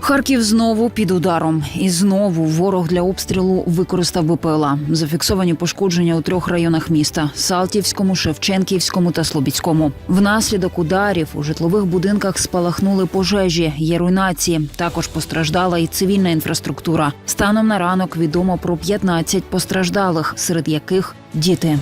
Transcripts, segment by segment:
Харків знову під ударом, і знову ворог для обстрілу використав БПЛА. Зафіксовані пошкодження у трьох районах міста: Салтівському, Шевченківському та Слобідському. Внаслідок ударів у житлових будинках спалахнули пожежі, є руйнації. Також постраждала і цивільна інфраструктура. Станом на ранок відомо про 15 постраждалих, серед яких діти.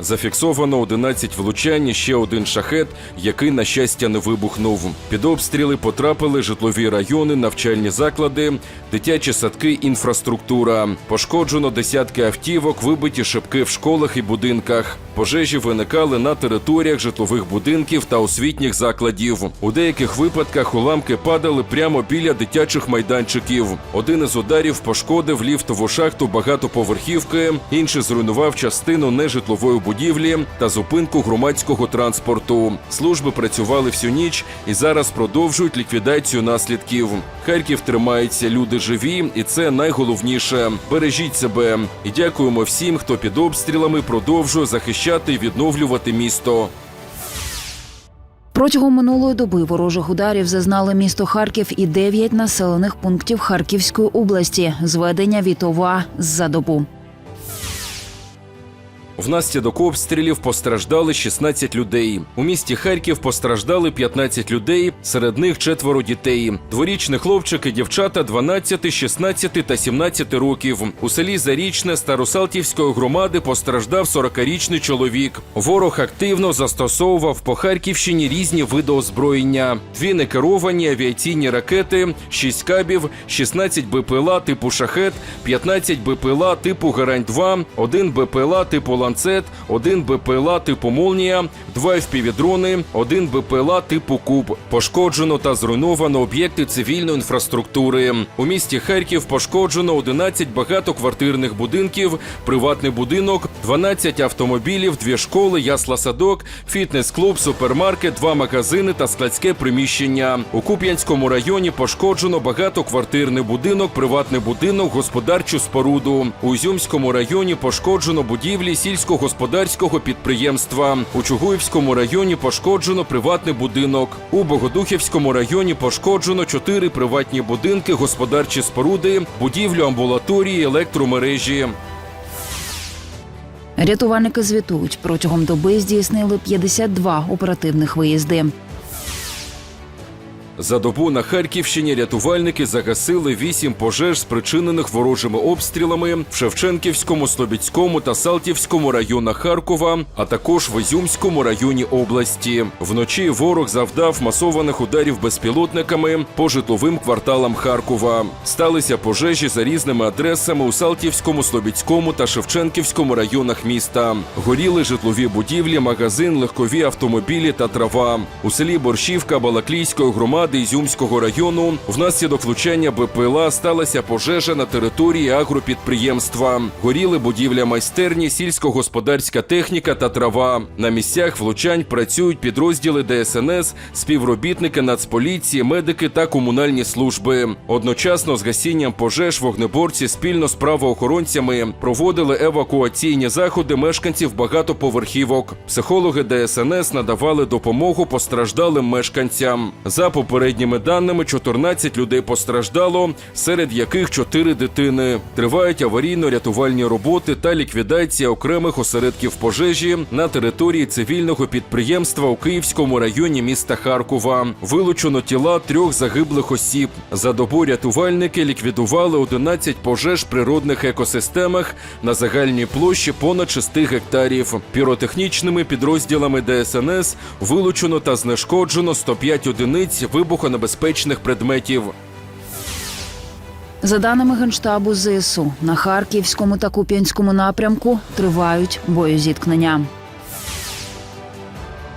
Зафіксовано 11 влучань, і ще один шахет, який, на щастя, не вибухнув. Під обстріли потрапили житлові райони, навчальні заклади, дитячі садки, інфраструктура. Пошкоджено десятки автівок, вибиті шибки в школах і будинках. Пожежі виникали на територіях житлових будинків та освітніх закладів. У деяких випадках уламки падали прямо біля дитячих майданчиків. Один із ударів пошкодив ліфтову шахту багатоповерхівки, інший зруйнував частину нежитлової будівлі та зупинку громадського транспорту. Служби працювали всю ніч і зараз продовжують ліквідацію наслідків. Харків тримається, люди живі, і це найголовніше. Бережіть себе і дякуємо всім, хто під обстрілами продовжує захищати і відновлювати місто. Протягом минулої доби ворожих ударів зазнали місто Харків і 9 населених пунктів Харківської області. Зведення Вітова за добу. Внаслідок обстрілів постраждали 16 людей. У місті Харків постраждали 15 людей, серед них четверо дітей. Дворічні хлопчики, дівчата 12, 16 та 17 років. У селі Зарічне Старосалтівської громади постраждав 40-річний чоловік. Ворог активно застосовував по Харківщині різні види озброєння: дві некеровані авіаційні ракети, 6 кабів, 16 БПЛА типу шахет, 15 БПЛА типу Гарань-2, 1 БПЛА типу ланцет, один БПЛА типу Молнія, два FPV-дрони, один БПЛА типу Куб. Пошкоджено та зруйновано об'єкти цивільної інфраструктури. У місті Харків пошкоджено 11 багатоквартирних будинків, приватний будинок, 12 автомобілів, дві школи, ясла-садок, фітнес-клуб, супермаркет, два магазини та складське приміщення. У Куп'янському районі пошкоджено багатоквартирний будинок, приватний будинок, господарчу споруду. У Ізюмському районі пошкоджено будівлі сільськогосподарського підприємства. У Чугуївському районі пошкоджено приватний будинок. У Богодухівському районі пошкоджено чотири приватні будинки, господарчі споруди, будівлю амбулаторії, електромережі. Рятувальники звітують, протягом доби здійснили 52 оперативних виїзди. За добу на Харківщині рятувальники загасили вісім пожеж, спричинених ворожими обстрілами в Шевченківському, Слобідському та Салтівському районах Харкова, а також в Ізюмському районі області. Вночі ворог завдав масованих ударів безпілотниками по житловим кварталам Харкова. Сталися пожежі за різними адресами у Салтівському, Слобідському та Шевченківському районах міста. Горіли житлові будівлі, магазин, легкові автомобілі та трава. У селі Борщівка Балаклійської громади Ізюмського району внаслідок влучання БПЛА сталася пожежа на території агропідприємства. Горіли будівля майстерні, сільськогосподарська техніка та трава. На місцях влучань працюють підрозділи ДСНС, співробітники Нацполіції, медики та комунальні служби. Одночасно з гасінням пожеж вогнеборці спільно з правоохоронцями проводили евакуаційні заходи мешканців багатоповерхівок. Психологи ДСНС надавали допомогу постраждалим мешканцям. За попередніми даними, 14 людей постраждало, серед яких 4 дитини. Тривають аварійно-рятувальні роботи та ліквідація окремих осередків пожежі на території цивільного підприємства у Київському районі міста Харкова. Вилучено тіла трьох загиблих осіб. За добу рятувальники ліквідували 11 пожеж природних екосистемах на загальній площі понад 6 гектарів. Піротехнічними підрозділами ДСНС вилучено та знешкоджено 105 одиниць вибухонебезпечних предметів. За даними генштабу ЗСУ, на Харківському та Куп'янському напрямку тривають боєзіткнення.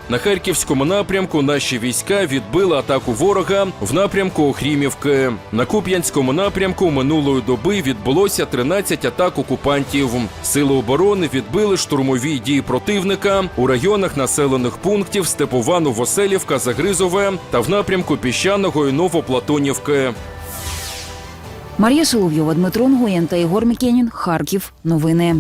На харківському напрямку наші війська відбили атаку ворога в напрямку Охрімівки. На Куп'янському напрямку минулої доби відбулося 13 атак окупантів. Сили оборони відбили штурмові дії противника у районах населених пунктів Степова, Новоселівка, Загризове та в напрямку Піщаного і Новоплатонівки. Марія Соловйова, Дмитро Нгоєн та Ігор Мікенін. Харків. Новини.